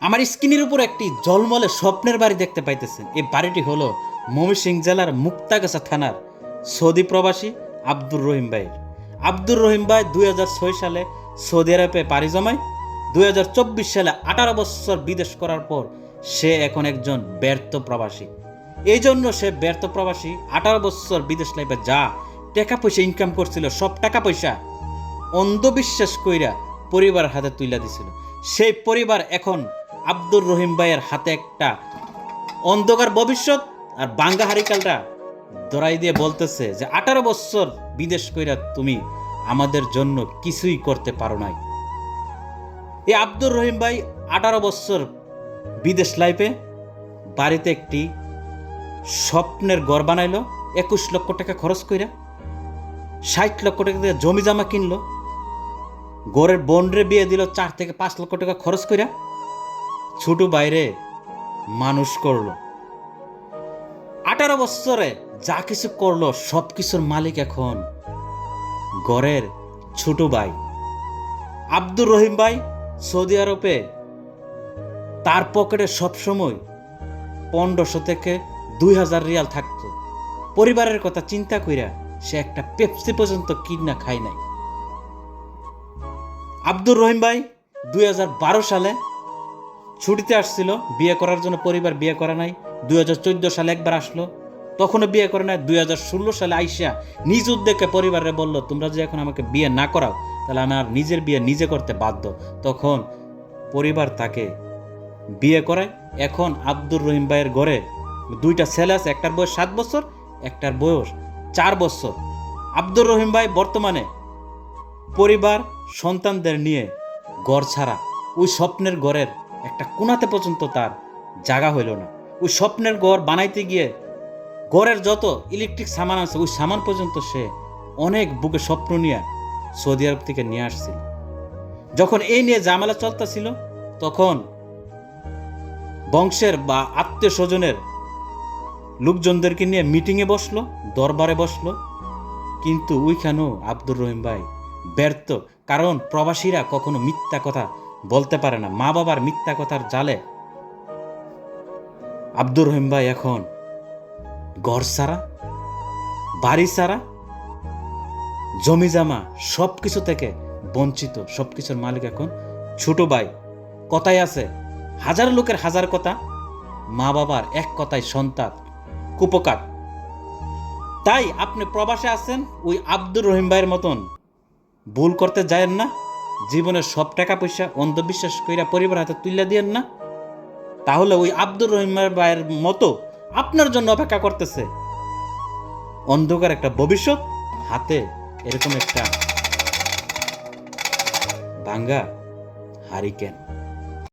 আমার স্ক্রিনের উপর একটি জলমলে স্বপ্নের বাড়ি দেখতে পাইতেছেন। এই বাড়িটি হলো ময়মনসিংহ জেলার মুক্তাগাছা থানার সৌদি প্রবাসী আব্দুর রহিম ভাইয়ের। আব্দুর রহিম ভাই দুই হাজার ছয় সালে সৌদি আরবে পাড়ি জমায়, দুই হাজার চব্বিশ সালে আঠারো বছর বিদেশ করার পর সে এখন একজন ব্যর্থ প্রবাসী। এই জন্য সে ব্যর্থ প্রবাসী, আঠারো বছর বিদেশ লাইফে যা টাকা পয়সা ইনকাম করছিল, সব টাকা পয়সা অন্ধবিশ্বাস কইরা পরিবার হাতে তুইলা দিছিল। সেই পরিবার এখন আব্দুর রহিম ভাইয়ের হাতে একটা অন্ধকার ভবিষ্যৎ আর বাঙ্গা হারিকালটা দরাই দিয়ে বলতেছে যে, আঠারো বছর বিদেশ কইরা তুমি আমাদের জন্য কিছুই করতে পারো নাই। এই আব্দুর রহিম ভাই আঠারো বছর বিদেশ লাইফে বাড়িতে একটি স্বপ্নের ঘর বানাইলো, একুশ লক্ষ টাকা খরচ কইরা ষাট লক্ষ টাকা দিয়ে জমি জামা কিনলো গড়ের বন্ডরে বিয়ে দিল, চার থেকে পাঁচ লক্ষ টাকা খরচ কইরা ছোট বাইরে মানুষ করল। আঠারো বছরে যা কিছু করল সব কিছুর মালিক এখন গড়ের ছোট ভাই। আব্দুর রহিম ভাই সৌদি আরবে তার পকেটে সবসময় পনেরোশো থেকে দুই হাজার রিয়াল থাকতো। পরিবারের কথা চিন্তা কইরা সে একটা পেপসি পর্যন্ত কিনা খায় নাই। আব্দুর রহিম ভাই দুই হাজার বারো সালে ছুটিতে আসছিল, বিয়ে করার জন্য পরিবার বিয়ে করে নাই। দুই হাজার চোদ্দ সালে একবার আসলো। তখনও বিয়ে করে নাই। দুই হাজার ষোলো সালে আইসা নিজ উদ্যোগে পরিবারে বলল, তোমরা যদি এখন আমাকে বিয়ে না করাও, তাহলে আমি আর নিজের বিয়ে নিজে করতে বাধ্য। তখন পরিবার তাকে বিয়ে করায়। এখন আব্দুর রহিম ভাইয়ের ঘরে দুইটা ছেলে আছে, একটার বয়স সাত বছর, একটার বয়স চার বছর। আব্দুর রহিম ভাই বর্তমানে পরিবার, সন্তানদের নিয়ে ঘর ছাড়া, ওই স্বপ্নের ঘরের একটা কোনাতে পর্যন্ত তার জায়গা হইল না। ওই স্বপ্নের ঘর বানাইতে গিয়ে ঘরের যত ইলেকট্রিক সামান আছে, ওই সামান পর্যন্ত সে অনেক বুকে স্বপ্ন নিয়ে সৌদি আরব থেকে নিয়ে আসছিল। যখন এই নিয়ে জামেলা চলতেছিল, তখন বংশের বা আত্মীয় স্বজনের লোকজনদেরকে নিয়ে মিটিংয়ে বসল, দরবারে বসল। কিন্তু ওইখানেও আব্দুর রহিম ভাই ব্যর্থ, কারণ প্রবাসীরা কখনো মিথ্যা কথা বলতে পারে না, মা বাবার মিথ্যা কথার জালে। আব্দুর রহিম ভাই এখন ঘর সারা বাড়ি সারা জমি জামা সব কিছু থেকে বঞ্চিত সব কিছুর মালিক এখন ছোট ভাই। কথাই আছে, হাজার লোকের হাজার কথা, মা বাবার এক কথায় সন্তান, কুপকার। তাই আপনি প্রবাসে আছেন ওই আব্দুর রহিম ভাইয়ের মতন। ভুল করতে যায়েন না। জীবনের সব টাকা পয়সা অন্ধবিশ্বাস কইরা পরিবার হাতে তুলে দিয়েন না? তাহলে ওই আব্দুর রহিমের ভাইয়ের মতো আপনার জন্য অপেক্ষা করতেছে। অন্ধকার একটা ভবিষ্যৎ, হাতে এরকম একটা ভাঙ্গা হারিকেন।